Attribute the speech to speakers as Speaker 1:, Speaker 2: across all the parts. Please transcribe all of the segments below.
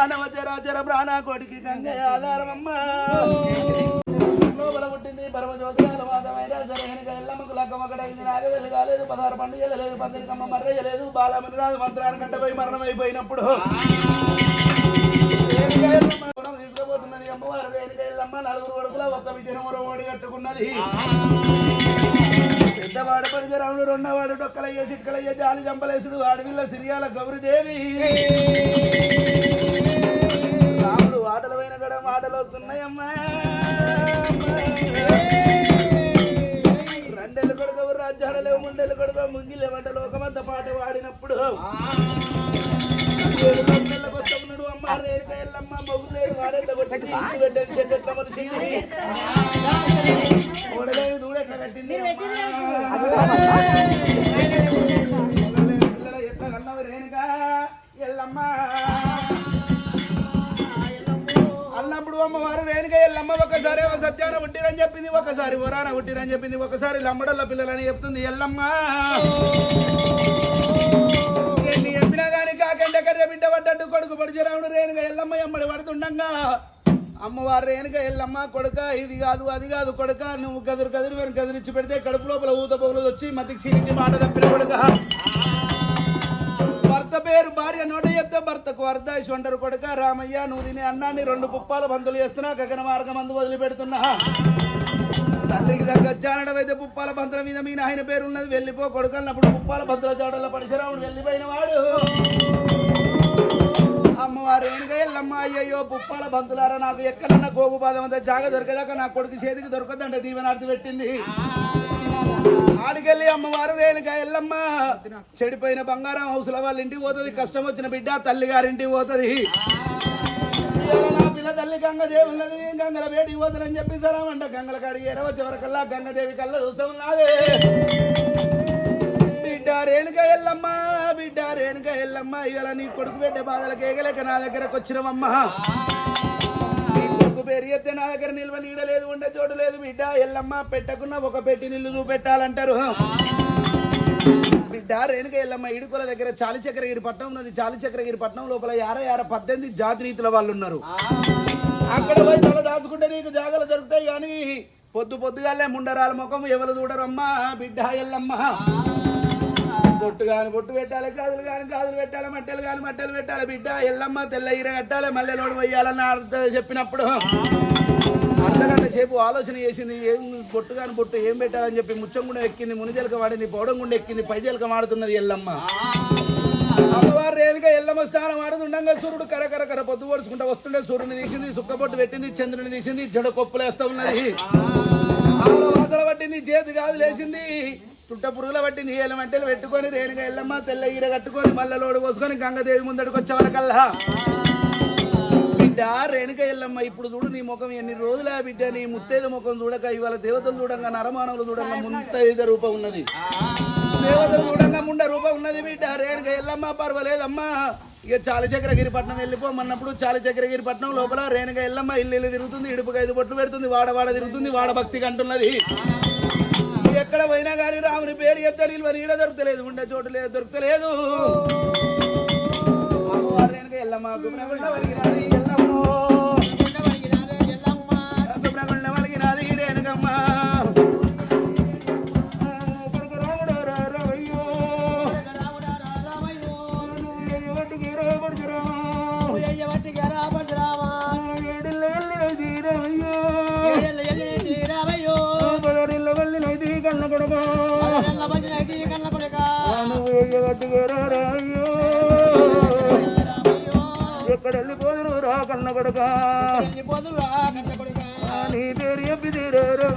Speaker 1: ప్రాణవ చరాచర ప్రాణ కోటికి గంగయ్య ఆధారమమ్మ. లోపల పుట్టింది పరమ జ్యోతిరాల వాదమైన సరైన ఎల్లమ్మకు లక్కమక్కడైంది నాగవెల్లి కాలేదు పదహారు పండుగ లేదు పందిరికమ్మ మర్రయ్య లేదు బాలమని రాదు మంత్రాన్ని కంటపోయి మరణం అయిపోయినప్పుడు తీసుకుపోతున్నది అమ్మవారు. రేణుక ఎల్లమ్మ నలుగురు కొడుకుల ఒక్క విజయనగరం ఓడి కట్టుకున్నది. పెద్దవాడు పరిచరాముడు రెండవాడు డొక్కలయ్య చిక్కలయ్య జాలి చంపలేసుడు ఆడవిల్ల సిరియాల గౌరిదేవి. ఆటల పైన కూడా మాటలు వస్తున్నాయమ్మా. రెండెళ్ళు కొడుకు రాజ్యాలు లేవు ముండెళ్ళు కొడుకు ముంగిలే వంట లోకమంత పాట పాడినప్పుడు ఏడు లోకళ్ళకు వస్తా ఉన్నాడు అమ్మ రేరుక ఎల్లమ్మ మొగుడు లేడు వాడెట్ల కొట్టి పెట్టని చెట్టు ఎట్లా మనిషింది ఓడలేదు దూడెట్లా కట్టింది ఎట్లా కన్నావు రేణుక ఎల్లమ్మ? అన్నప్పుడు అమ్మవారు రేణుక ఎల్లమ్మ ఒకసారి సత్యాన పుట్టిరని చెప్పింది ఒకసారి వరాన పుట్టిరని చెప్పింది ఒకసారి లమ్మడల్ల పిల్లలని చెప్తుంది ఎల్లమ్మ. ఎన్ని చెప్పినా కానీ కాకండ కర్రె బిడ్డ పడ్డట్టు కొడుకు పడిచరాముడు రేణుక ఎల్లమ్మ ఎమ్మడి పడుతుండగా. అమ్మవారు రేణుక ఎల్లమ్మ కొడుక ఇది కాదు అది కాదు కొడుక నువ్వు కదురు కదురు వెనక కదిరిచ్చి పెడితే కడుపు లోపల ఊత పొగలు వచ్చి మతి క్షీణించి మాట తప్పిన కొడుక. భర్త పేరు భార్య నోట చెప్తే భర్తకు అర్ధాయిష్ అంటారు కొడుక రామయ్య నువ్వు తినే అన్నాన్ని రెండు కుప్పాల బంతులు చేస్తున్నా గగన మార్గం అందు వదిలిపెడుతున్నా. తండ్రికి దగ్గర జానడం అయితే పుప్పాల బంతుల మీద మీ నాయన పేరు ఉన్నది వెళ్ళిపో కొడుకన్నప్పుడు పుప్పాల బంతుల జాడల పడిశరాముడు వెళ్ళిపోయిన వాడు. అమ్మవారు ఏనుక ఎల్లమ్మ అయ్యయ్యో పుప్పాల బంతులారా నాకు ఎక్కడన్నా గోగు బాధం అంతా జాగ దొరికేదాకా నా కొడుకు చేతికి దొరకదంటే దీవెనార్థి పెట్టింది. ఆడికెళ్ళి అమ్మవారు రేణుక ఎల్లమ్మ చెడిపోయిన బంగారం హౌసుల వాళ్ళ ఇంటికి పోతుంది కష్టం వచ్చిన బిడ్డ తల్లి గారింటికి పోతుంది. పిల్ల తల్లి గంగదేవి ఉన్నది గంగల వేడి పోతుందని చెప్పి సరామంట గంగల కాడికి ఎరవ చివరికల్లా గంగదేవి కళ్ళ చూస్తూ ఉన్నావే. బిడ్డ రేణుక ఎల్లమ్మ బిడ్డ రేణుక ఎల్లమ్మ ఇవాళ నీ కొడుకు పెట్టే బాధలకు ఏగలేక నా దగ్గరకు వచ్చినవమ్మా. కొడుకు పేరు చెప్తే నా దగ్గర నిల్వ నీడ లేదు ఉండే చోటు లేదు బిడ్డ. ఎల్లమ్మ పెట్టకున్న ఒక పెట్టి నిల్లు చూపెట్టాలంటారు. బిడ్డ రేణుక ఎల్లమ్మ ఇడుకుల దగ్గర చాలి చక్రగిరి పట్నం ఉన్నది. చాలి చక్రగిరి పట్నం లోపల యార యార పద్దెనిమిది జాతి రీతుల వాళ్ళు ఉన్నారు. అక్కడ పోయి తల దాచుకుంటే నీకు జాగలు దొరుకుతాయి కానీ పొద్దు పొద్దుగాలే ముండరాల ముఖం ఎవరు చూడరమ్మా బిడ్డ ఎల్లమ్మ. బొట్టు కాని బొట్టు పెట్టాలి గాజులు కాని గాజులు పెట్టాలి మట్టెలు కాని మట్టెలు పెట్టాలి బిడ్డ. ఎల్లమ్మ తెల్ల ఈర కట్టాలి మళ్ళీ లోడు పోయాలని అర్థం చెప్పినప్పుడు. అర్ధగంట సేపు ఆలోచన చేసింది ఏం బొట్టు కాని బొట్టు ఏం పెట్టాలని చెప్పి ముచ్చం కూడా ఎక్కింది మునిజలక వాడింది పౌడం గుండె ఎక్కింది పైజలక వాడుతున్నది ఎల్లమ్మ. అమ్మవారు రేణుగా ఎల్లమ్మ స్నానం ఆడుతుండగా సూర్యుడు కర కర కర పొద్దు పొడుచుకుంటా వస్తుండే. సూర్యుని తీసింది సుక్కబొట్టు పెట్టింది చంద్రుని తీసింది జడ కొప్పులేస్తా ఉన్నది. ఆవిడ పట్టింది చేతి గాజులు వేసింది చుట్ట పురుగుల పట్టింది ఏళ్ళ మంటలు పెట్టుకొని రేణుగా ఎల్లమ్మ తెల్ల ఈర కట్టుకొని మల్ల లోడు పోసుకొని గంగదేవి ముందడికి వచ్చే వరకల్లా బిడ్డ రేణుక ఎల్లమ్మ ఇప్పుడు చూడు నీ ముఖం ఎన్ని రోజులా బిడ్డ నీ ముత్తైద ముఖం చూడక ఇవాళ దేవతలు చూడంగా నరమానవులు చూడంగా ముంతైద రూపం ఉన్నది. దేవతలు చూడంగా ముండ రూపం ఉన్నది బిడ్డ రేణుక ఎల్లమ్మ పర్వాలేదమ్మా. ఇక చాలి చక్రగిరిపట్నం వెళ్ళిపోమన్నప్పుడు చాలి చక్రగిరిపట్నం లోపల రేణుక ఎల్లమ్మ ఇల్లు ఇల్లు తిరుగుతుంది ఇడుపుకి ఐదు బొట్లు పెడుతుంది వాడ వాడ తిరుగుతుంది వాడ భక్తి కంటున్నది. ఎక్కడ పోయినా కానీ రాముని పేరు చెప్తే నిల్వ నీడ దొరకలేదు ఉండే చోటు లేదు దొరకలేదు అమ్మవారు రేణుక ఎల్లమ్మ గుమ్రగుండ ఎల్లమ్మో. పట్టుకోరా అయ్యో ఎక్కడ వెళ్ళిపోదురు రా కన్న కొడుక నీ పేరు చెప్పి తీరారు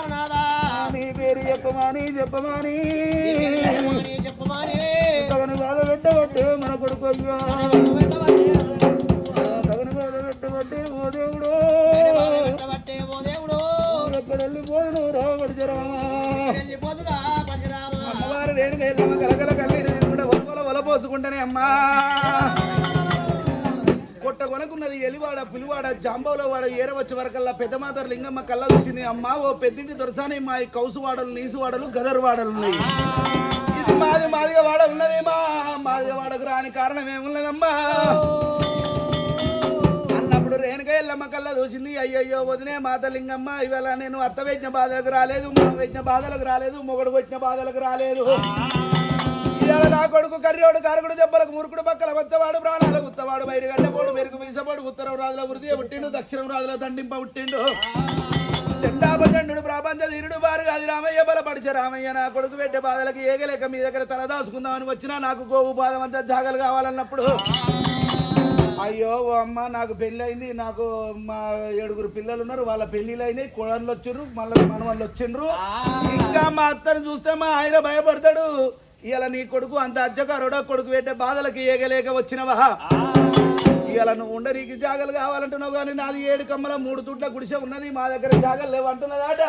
Speaker 1: ప్రాణనాదా నీ పేరు చెప్పమాని చెప్పమాని తగని బాధ పెట్టబట్టే మన కొడుకు అయ్యా. తగని బాధ పెట్టబట్టే ఓ దేవుడు. ఎక్కడ వెళ్ళిపోదు రాబడి అమ్మవారు రేణుగా వెళ్ళమ్మ గలగల కల్లి తీసుకుంటే ఒలపల ఒలపోసుకుంటేనే అమ్మా. కొట్ట కొనకున్నది ఎలివాడ పులివాడ జాంబవులో వాడ ఏరవచ్చు వరకల్లా పెద్ద మాతర లింగమ్మ కళ్ళ చూసింది. అమ్మా ఓ పెద్దింటి దొరసాని మా ఈ కౌసు వాడలు నీసు వాడలు గదరు ఉన్నాయి. ఇది మాది మాదిగా వాడ ఉన్నది మా మాదిగా వాడకు రాని కారణం ఏమున్నదమ్మా? అన్నప్పుడు రేణుక ఎల్లమ్మ కళ్ళ చూసింది. అయ్యయ్యో వదినే మాత లింగమ్మ ఇవాళ నేను అత్త పెట్టిన బాధలకు రాలేదు మా పెట్టిన బాధలకు రాలేదు మొగడు కొట్టిన బాధలకు రాలేదు. ఇవాళ నా కొడుకు కర్రోడు కారకుడు దెబ్బలకు మురుకుడు పక్కల వచ్చవాడు ప్రాణాల గుత్తవాడు బయట గడ్డపోడు మెరుగు మీసపోడు ఉత్తరం రాజుల వృద్ధి పుట్టిండు దక్షిణం రాజుల దండింప పుట్టిండు. చండాపచండు ప్రపంచ ధీరుడు బారు అది రామయ్య బలపడిచే రామయ్య నా కొడుకు పెట్టే బాధలకు ఏగలేక మీ దగ్గర తల దాచుకుందామని వచ్చినా నాకు గోవు బాధం అంతా జాగలు కావాలన్నప్పుడు. అయ్యో ఓ అమ్మ నాకు పెళ్ళి అయింది నాకు మా ఏడుగురు పిల్లలు ఉన్నారు వాళ్ళ పెళ్ళిళ్ళు అయినాయి కోడళ్ళు వచ్చిర్రు మళ్ళీ మనవాళ్ళు వచ్చిండ్రు ఇంకా మా అత్తని చూస్తే మా ఆయన భయపడతాడు. ఇవాళ నీ కొడుకు అంత అజ్జకారుడో కొడుకు పెట్టే బాధలకి ఏగలేక వచ్చినవా ఇవాళ నువ్వు ఉండ నీకు జాగలు కావాలంటున్నావు కానీ నాది ఏడు కమ్మల మూడు తుట్ల గుడిసె ఉన్నది మా దగ్గర జాగలు లేవు అంటున్నదాట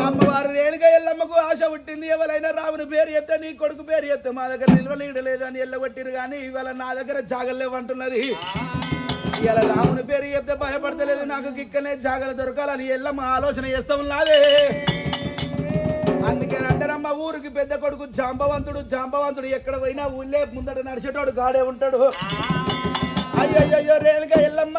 Speaker 1: అమ్మవారు రేణుక ఎల్లమ్మకు ఆశ పుట్టింది ఎవరైనా రాముని పేరు చెప్తే నీ కొడుకు పేరు చెప్తే మా దగ్గర నిల్వ అని ఎల్లగొట్టిరు కానీ ఇవాళ నా దగ్గర జాగలు లేవు అంటున్నది ఇవాళ రాముని పేరు చెప్తే భయపడతలేదు నాకు గిక్కనే జాగలు దొరకాలని ఎల్లమ్మ ఆలోచన చేస్తా నాదే అందుకని అంటారమ్మ ఊరికి పెద్ద కొడుకు జాంబవంతుడు జాంబవంతుడు ఎక్కడ పోయినా ఊళ్ళే ముందట నడిచేటోడు గాడే ఉంటాడు. అయ్యో అయ్యో రేణుక ఎల్లమ్మ.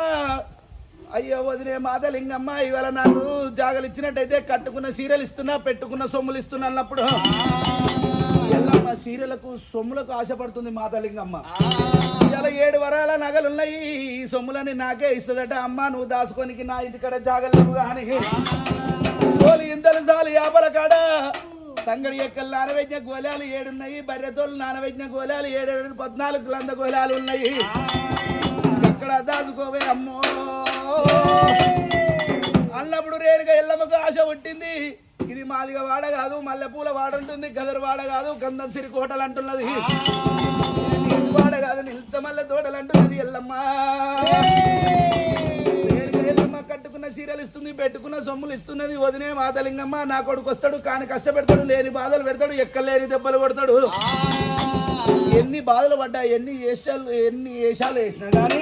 Speaker 1: అయ్యో వదినే మాతలింగమ్మ ఇవాళ నాకు జాగలు ఇచ్చినట్టయితే కట్టుకున్న సీరియల్ ఇస్తున్నా పెట్టుకున్న సొమ్ములు ఇస్తున్నా అన్నప్పుడు. ఎల్లమ్మ సీరియలకు సొమ్ములకు ఆశపడుతుంది మాతలింగమ్మ ఇవాళ ఏడు వరాల నగలున్నాయి ఈ సొమ్ములని నాకే ఇస్తుందట. అమ్మ నువ్వు దాసుకోనికి నా ఇంటికాడ జాగలేవు కానీ సోలి ఇంతలు సాలు యాపల కాడ. తంగడి ఎక్కలు నానబెట్టిన గోళాలు ఏడున్నాయి బర్రెతోలు నానబెట్టిన గోళాలు ఏడేడు పద్నాలుగు గ్లంద గోళాలు ఉన్నాయి. ఎక్కడ దాచుకోవే అమ్మో. అన్నప్పుడు రేణుగా ఎల్లమ్మకు ఆశ పుట్టింది. ఇది మాదిగా వాడ కాదు మల్లెపూల వాడ ఉంటుంది గదరు వాడ కాదు గంధం సిరి కోటలు అంటున్నది. వాడ కాదు నిల్త మల్లె తోటలు అంటున్నది ఎల్లమ్మ. ఇది పెట్టుకున్న సొమ్ములు ఇస్తున్నది వదినే మాతలింగమ్మ. నా కొడుకు వస్తాడు కాని కష్టపెడతాడు లేని బాధలు పెడతాడు ఎక్కలేని దెబ్బలు కొడతాడు. ఎన్ని బాధలు పడ్డా ఎన్ని వేషాలు ఎన్ని వేషాలు వేసినా కానీ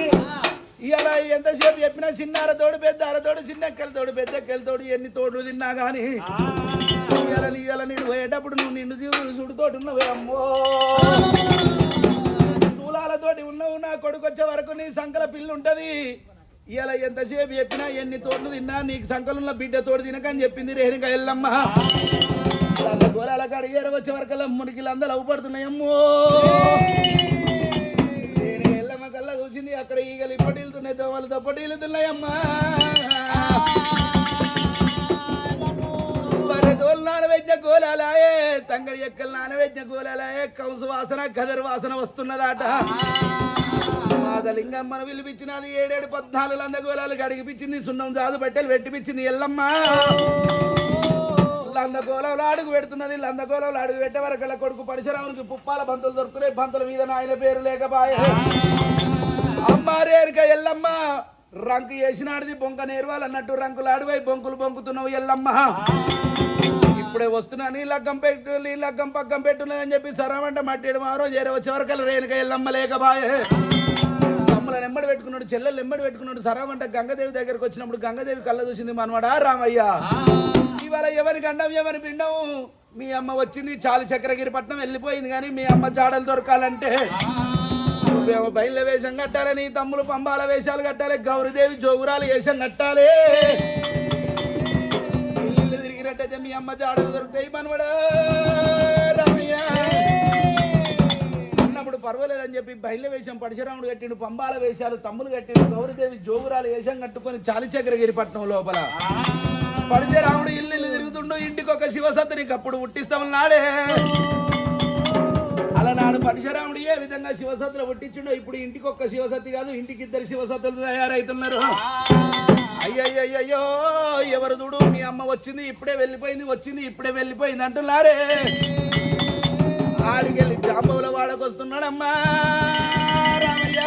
Speaker 1: ఇలా ఎంతసేపు చెప్పినా చిన్న అరతోడు పెద్ద అరతోడు చిన్న ఎక్కలతోడు పెద్ద ఎక్కలతోడు ఎన్ని తోడులు తిన్నా కానీ ఇవాళ ఇవాళ నేను పోయేటప్పుడు నువ్వు నిన్ను జీవులు సుడితోటి ఉన్నావు అమ్మో. తూలాలతోటి ఉన్నావు నా కొడుకు వచ్చే వరకు నీ సంకల పిల్లు ఉంటది ఇలా ఎంతసేపు చెప్పినా ఎన్ని తోటలు తిన్నా నీకు సంకలంలో బిడ్డ తోడు తినకని చెప్పింది రేణుక ఎల్లమ్మ. వాళ్ళ గోళాల కాడ ఏర వచ్చే వరకల్లా మునికిలు అందరూ అవుపడుతున్నాయమ్మో రేణుక ఎల్లమ్మ కల్లా చూసింది అక్కడ ఈగలు ఇప్పటి వెళ్తున్నాయి దోమలు తప్పటి వెళ్తున్నాయమ్మా తోలు నానబెట్టిన గోళాలాయే తంగడి ఎక్కలు నానబెట్టిన గోళాలాయే కంసు వాసన కదరు వాసన వస్తున్నదాట. మాదలింగమ్మను పిలిపించినది ఏడేడు పద్నాలుగు లంద గోళాలు గడిగిపించింది సున్నం జాదు బట్టెలు పెట్టిపించింది ఎల్లమ్మ. లందగోళంలో అడుగు పెడుతున్నది లందగోళంలో అడుగు పెట్టే వరకు కొడుకు పరశురామునికి పుప్పాల బంతులు దొరుకుతున్నాయి బంతుల మీద నాయన పేరు లేకపాయ. అమ్మ ఎల్లమ్మ రంకు వేసినాడిది బొంక నేర్వాలన్నట్టు రంకులు అడువై బొంకులు బొంకుతున్నావు ఎల్లమ్మ. ఇప్పుడే వస్తున్నా నీ లగ్గం పెట్టు నీ లగ్గం పక్కం పెట్టున్నదని చెప్పి సరమంట మట్టి మారో చేరే వచ్చే వరకు రేణుక ఎల్లమ్మ లేకపాయే. తమ్ములను ఎమ్మడి పెట్టుకున్నాడు చెల్లెలు ఎమ్మడి పెట్టుకున్నాడు. సరమంట గంగదేవి దగ్గరకు వచ్చినప్పుడు గంగదేవి కళ్ళ చూసింది మనవాడా? రామయ్య. ఇవాళ ఎవరి గండం ఎవరి పిండం? మీ అమ్మ వచ్చింది చాలు చక్రగిరి పట్నం వెళ్ళిపోయింది కానీ మీ అమ్మ జాడలు దొరకాలంటే నువ్వేమో బయలుల వేషం కట్టాలి నీ తమ్ములు పంబాల వేషాలు కట్టాలి గౌరీదేవి జోగురాలు వేషం కట్టాలి. తిరిగినట్టయితే మీ అమ్మ జాడలు దొరుకుతాయి మనవడా? పర్వాలేదని చెప్పి బయలు వేషం పరశురాముడు కట్టిండు పంబాల వేషాలు తమ్ములు కట్టిండు గౌరీదేవి జోగురాలు వేషం కట్టుకొని చాలిచక్రగిరి పట్నం లోపల. పరశురాముడు ఇల్లు ఇల్లు తిరుగుతుండు ఇంటికి ఒక శివసత్తునికి అప్పుడు పుట్టిస్తామన్నాడే అలనాడు పరశురాముడు ఏ విధంగా శివసత్తులు పుట్టించుండో ఇప్పుడు ఇంటికి ఒక్క శివసత్తి కాదు ఇంటికి ఇద్దరు శివసత్తులు తయారవుతున్నారు అయ్యయ్యయ్యో ఎవరు చూడు మీ అమ్మ వచ్చింది ఇప్పుడే వెళ్ళిపోయింది వచ్చింది ఇప్పుడే వెళ్ళిపోయింది అంటున్నారే. ఆడికెళ్ళి జాంబవుల వాడకు వస్తున్నాడమ్మా. రామయ్య.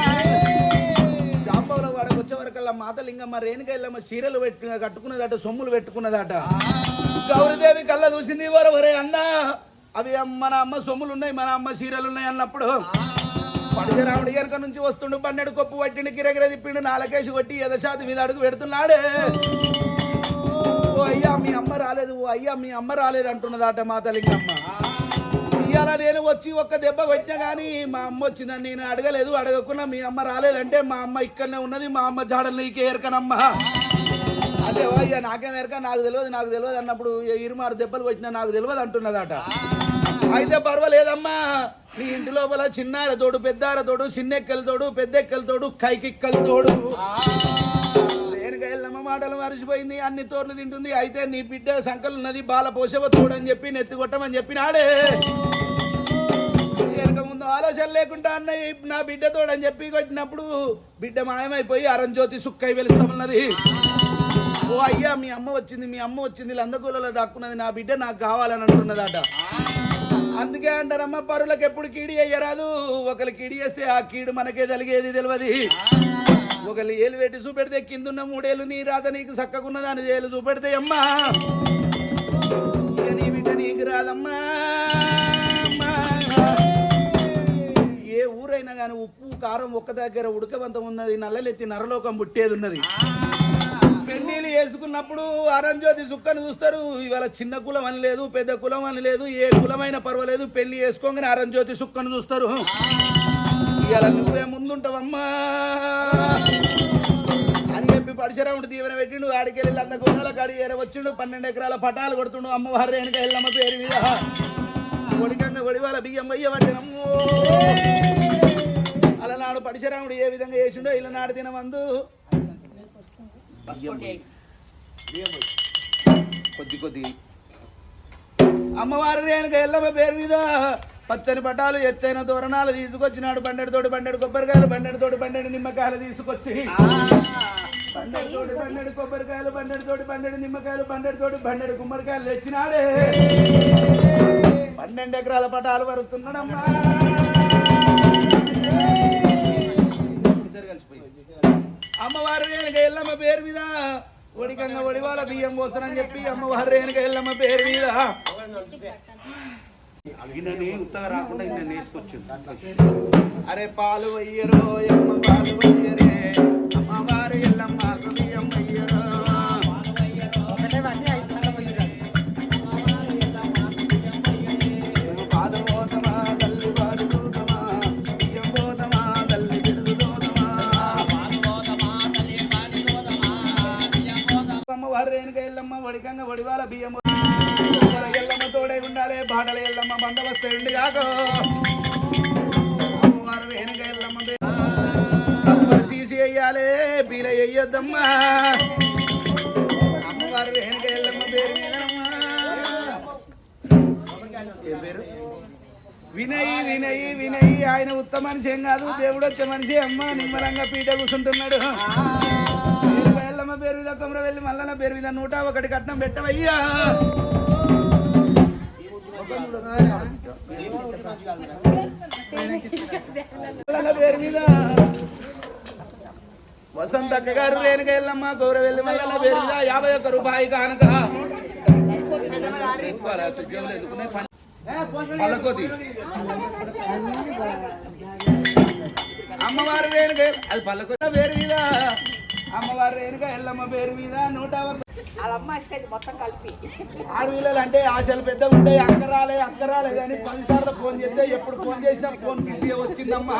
Speaker 1: జాంబవుల వాడకు వచ్చే వరకల్లా మాతలింగమ్మ రేణుకెళ్ళమ్మ చీరలు పెట్టు కట్టుకున్నదట సొమ్ములు పెట్టుకున్నదట. గౌరీదేవి కళ్ళ చూసింది వరవరే అన్నా అవి అమ్మ- మన అమ్మ సొమ్ములు ఉన్నాయి మన అమ్మ చీరలు ఉన్నాయి అన్నప్పుడు పడిజరాముడు ఎనక నుంచి వస్తుండు పన్నెడు కొప్పు పట్టిండు కిరగిర తిప్పిండు నాలకేసి కొట్టి ఎదశాతి మీద అడుగు పెడుతున్నాడే. ఓ అయ్యా మీ అమ్మ రాలేదు ఓ అయ్యా మీ అమ్మ రాలేదు అంటున్నదాట మా తల్లింగమ్మ ఇవాళ నేను వచ్చి ఒక్క దెబ్బ కొట్టినా కానీ మా అమ్మ వచ్చిందని నేను అడగలేదు అడగకుండా మీ అమ్మ రాలేదంటే మా అమ్మ ఇక్కడనే ఉన్నది మా అమ్మ జాడలు నీకే ఎరకనమ్మ అంటే ఓ అయ్యా నాకేం ఎరక నాకు తెలియదు నాకు తెలియదు అన్నప్పుడు ఇరుమారు దెబ్బలు కొట్టినా నాకు తెలియదు అంటున్నదట. అయితే పర్వాలేదమ్మా నీ ఇంటి లోపల చిన్నార తోడు పెద్దార తోడు కైకిక్కలతోడు వెనక ఎల్లమ్మ మాటలు మరిచిపోయింది అన్ని తోర్లు తింటుంది. అయితే నీ బిడ్డ సంకలు ఉన్నది బాల పోషవ తోడని చెప్పి నెత్తి కొట్టమని చెప్పినాడే. వెనక ముందు ఆలోచన లేకుండా అన్నయ్య నా బిడ్డ తోడని చెప్పి కొట్టినప్పుడు బిడ్డ మాయమైపోయి అరంజ్యోతి సుక్కై వెలుస్తామన్నది. ఓ అయ్యా మీ అమ్మ వచ్చింది మీ అమ్మ వచ్చింది లందగూలలో దాక్కున్నది నా బిడ్డ నాకు కావాలని అంటున్నదట. అందుకే అంటారమ్మ పరులకు ఎప్పుడు కీడి అయ్యరాదు. ఒకరు కీడి చేస్తే ఆ కీడు మనకే తెలిగేది తెలియదు ఒకళ్ళు ఏలు పెట్టి చూపెడితే కిందున్న మూడేళ్ళు నీ రాత నీకు చక్కకున్న దాని ఏలు చూపెడితే అమ్మా. ఇక నీ బిడ్డ నీకు రాదమ్మా. ఏ ఊరైనా కానీ ఉప్పు కారం ఒక్క దగ్గర ఉడకవంతం ఉన్నది నల్లలెత్తి నరలోకం పుట్టేది ఉన్నది. పెన్నీళ్ళు వేసుకున్నప్పుడు అరంజ్యోతి సుక్కని చూస్తారు ఇవాళ చిన్న కులం అని లేదు పెద్ద కులం అని లేదు ఏ కులమైన పర్వాలేదు పెళ్ళి వేసుకోగానే అరంజ్యోతి సుక్కను చూస్తారు. ఇవాళ నువ్వే ముందుంటావమ్మా. అని చెప్పి పడిచరాముడు దీవెన పెట్టిండు. ఆడికి వెళ్ళి అంత గుణాల కాడి ఏర వచ్చిండు. పన్నెండు ఎకరాల పటాలు కొడుతుండు. అమ్మవారు వెనక ఎల్లమ్మ పేరు మీద. ఒడికంగా ఒడివాల బియ్యం వయ్య పట్టినమ్మో అలనాడు పడిచరాముడు ఏ విధంగా చేసిండో ఇలా నాడు తినమందు కొద్ది కొద్ది. అమ్మవారి రేణుక ఎల్లమ్మ పేరు మీద. పచ్చని పటాలు ఎచ్చైన తోరణాలు తీసుకొచ్చినాడు బండెడు తోటి బండెడు కొబ్బరికాయలు బండెడు తోటి బండెడు నిమ్మకాయలు తీసుకొచ్చి. బండెడు తోటి బండెడు కొబ్బరికాయలు బండెడు తోటి బండెడు నిమ్మకాయలు బండెడు తోటి బండెడు గుమ్మడికాయలు తెచ్చినాడే. పన్నెండు ఎకరాల పటాలు కలిసిపోయి అమ్మవారి రేణుక ఎల్లమ్మ పేరు మీద ఒడికంగా ఒడివాల బియ్యం పోస్తానని చెప్పి అమ్మవారి రేణుక ఎల్లమ్మ పేరు మీద. ఇన్నని ఉత్తగా రాకుండా ఇన్న నేసుకొచ్చింది అరే పాలు వయ్యరో ఎమ్మ పాలు వయ్యరే అమ్మవారి ఎల్లమ్మ బియ్యం వయ్యరో ఏమో పాలు పోతమా తల్లి బందవస్తే ఉండి కాకో అమ్మవారి రేణుక ఎల్లమ్మ బీల అయ్యొద్దమ్మా అమ్మవారి ఎల్లమ్మ పేరు ఏ పేరు? వినయ్ వినయ్ వినయ్. ఆయన ఉత్తమ మనిషి ఏం కాదు దేవుడు వచ్చే మనిషి. అమ్మ నిమ్మలంగా పీట కూర్చుంటున్నాడు. నేను పేరు మీద కొమర వెళ్ళి మల్లన్న పేరు మీద నూట ఒకటి కట్నం పెట్టవయ్యా. పేరు మీద వసంతక్క గారు రేణుక ఎల్లమ్మ గౌరవెల్లి మల్లన్న పేరు మీద యాభై ఒక్క రూపాయి కానుక పలకొది అమ్మవారు అమ్మవారి రేణుక అది పలకొద పేరు మీద. అమ్మవారి రేణుక ఎల్లమ్మ పేరు మీద నూట ఒక్క
Speaker 2: వాళ్ళ అమ్మ ఇస్తుంది మొత్తం కలిపి.
Speaker 1: ఆడపిల్లలు అంటే ఆశలు పెద్ద ఉంటాయి అక్కరాలే అక్కరాలే కానీ పదిసార్లు ఫోన్ చేస్తే ఎప్పుడు ఫోన్ చేసినా ఫోన్ బిజీ వచ్చిందమ్మా.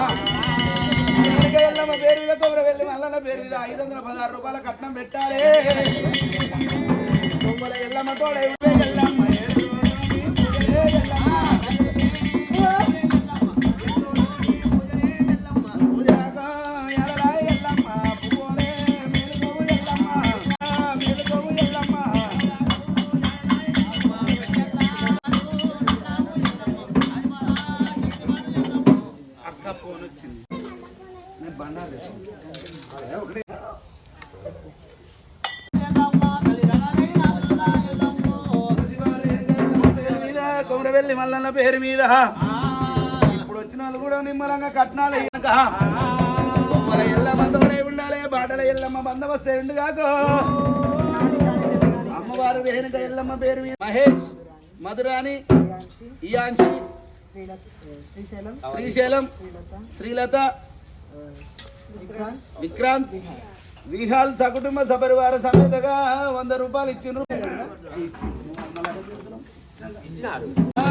Speaker 1: వెనక పేరు మీద కొబ్బరి వెళ్ళి మల్లన్న పేరు మీద ఐదు వందల పదహారు రూపాయల కట్నం పెట్టాలి. కొబ్బరి ఎల్లమ్మ తోడ ఎల్లమ్మ కట్నాలు అయ్యాక. కొమ్మల ఎల్లమ్మ తోడే ఉండాలి బాటల ఎల్లమ్మ బందవస్తే ఉండు కాకు. అమ్మవారు రేణుక ఎల్లమ్మ పేరు మహేష్ మధురాని ఇయాన్సి
Speaker 2: శ్రీశైలం
Speaker 1: శ్రీలత
Speaker 2: విక్రాంత్
Speaker 1: విహాల్ సకుటుంబ సపరివార సమేతగా వంద రూపాయలు ఇచ్చిండ్రు. ఆ,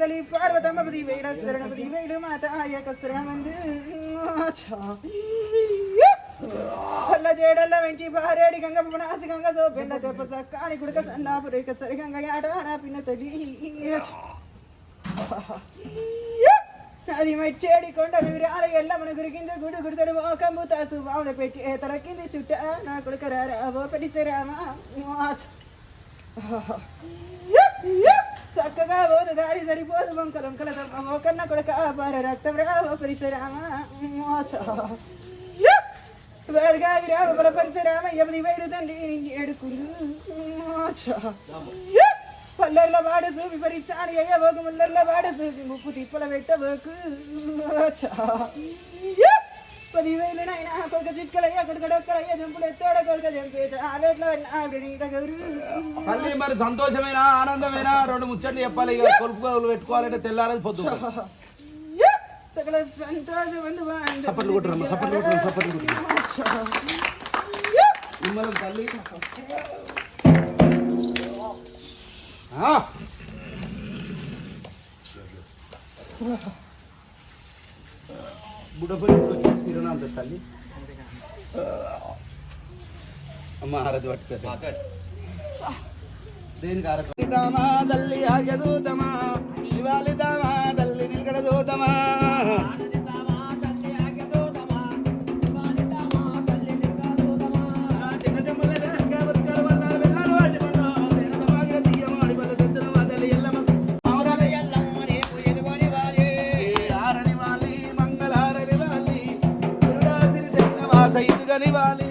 Speaker 2: పంచానగిరి తల్లి పార్వతమ్మ పది వేడ శరణపతి వేడు మాత ఆయక శరణమందు పల్ల జేడల్ల వెంచి పారేడి గంగ పునాసి గంగ సో పెళ్ళ దెబ్బ సక్కాని గుడక సన్నాపు రేక సరి గంగ యాట నా పిన్న తది అది మచ్చేడి కొండ వివరాల ఎల్ల మన గురికింది గుడు గుడితడు మోకంబు తాసు బావున పెట్టి తలకింది చుట్ట నా కొడుకు రారా ఓ పరిసరామా చక్కగా పోదు దారి సరిపోదు వంకలు వంకల మోకన్న కొడుక పార రక్తం రావ పరిసరామ వేరుగా విరామ బల పరిసరామ ఎవరి వేడు తండ్రి నిన్ను ఏడుకుడు పల్లెల్ల వాడసు విపరీతాన్ని అయ్యబోకు ముల్లెల్ల వాడసు ముప్పు తిప్పల పెట్టబోకు పదివేలు నాయనా కొడుక చిట్కలయ్య కొడుక డొక్కలయ్య జంపులు ఎత్తాడ కొడుక చంపే చాలెట్లా ఆవిడ నీట గౌరు.
Speaker 1: తల్లి మరి సంతోషమేనా ఆనందమేనా? రెండు ముచ్చట్లు చెప్పాలి ఇక కొలుపు కొలుపు పెట్టుకోవాలంటే తెల్లారది పొద్దు
Speaker 2: సకల సంతోషం
Speaker 1: చప్పట్లు కొట్టురమ్మ, చప్పట్లు కొట్టురు, చప్పట్లు కొట్టురు. తల్లి. ఆ. బుడపల్లి వచ్చి సిరునాంత తల్లి అమ్మ హారతి పట్టుకో దేనికి ఆరతి దామా తల్లి ఆగదూతమా ఇవాలి దామా తల్లి నిలకడదూతమా ఆరని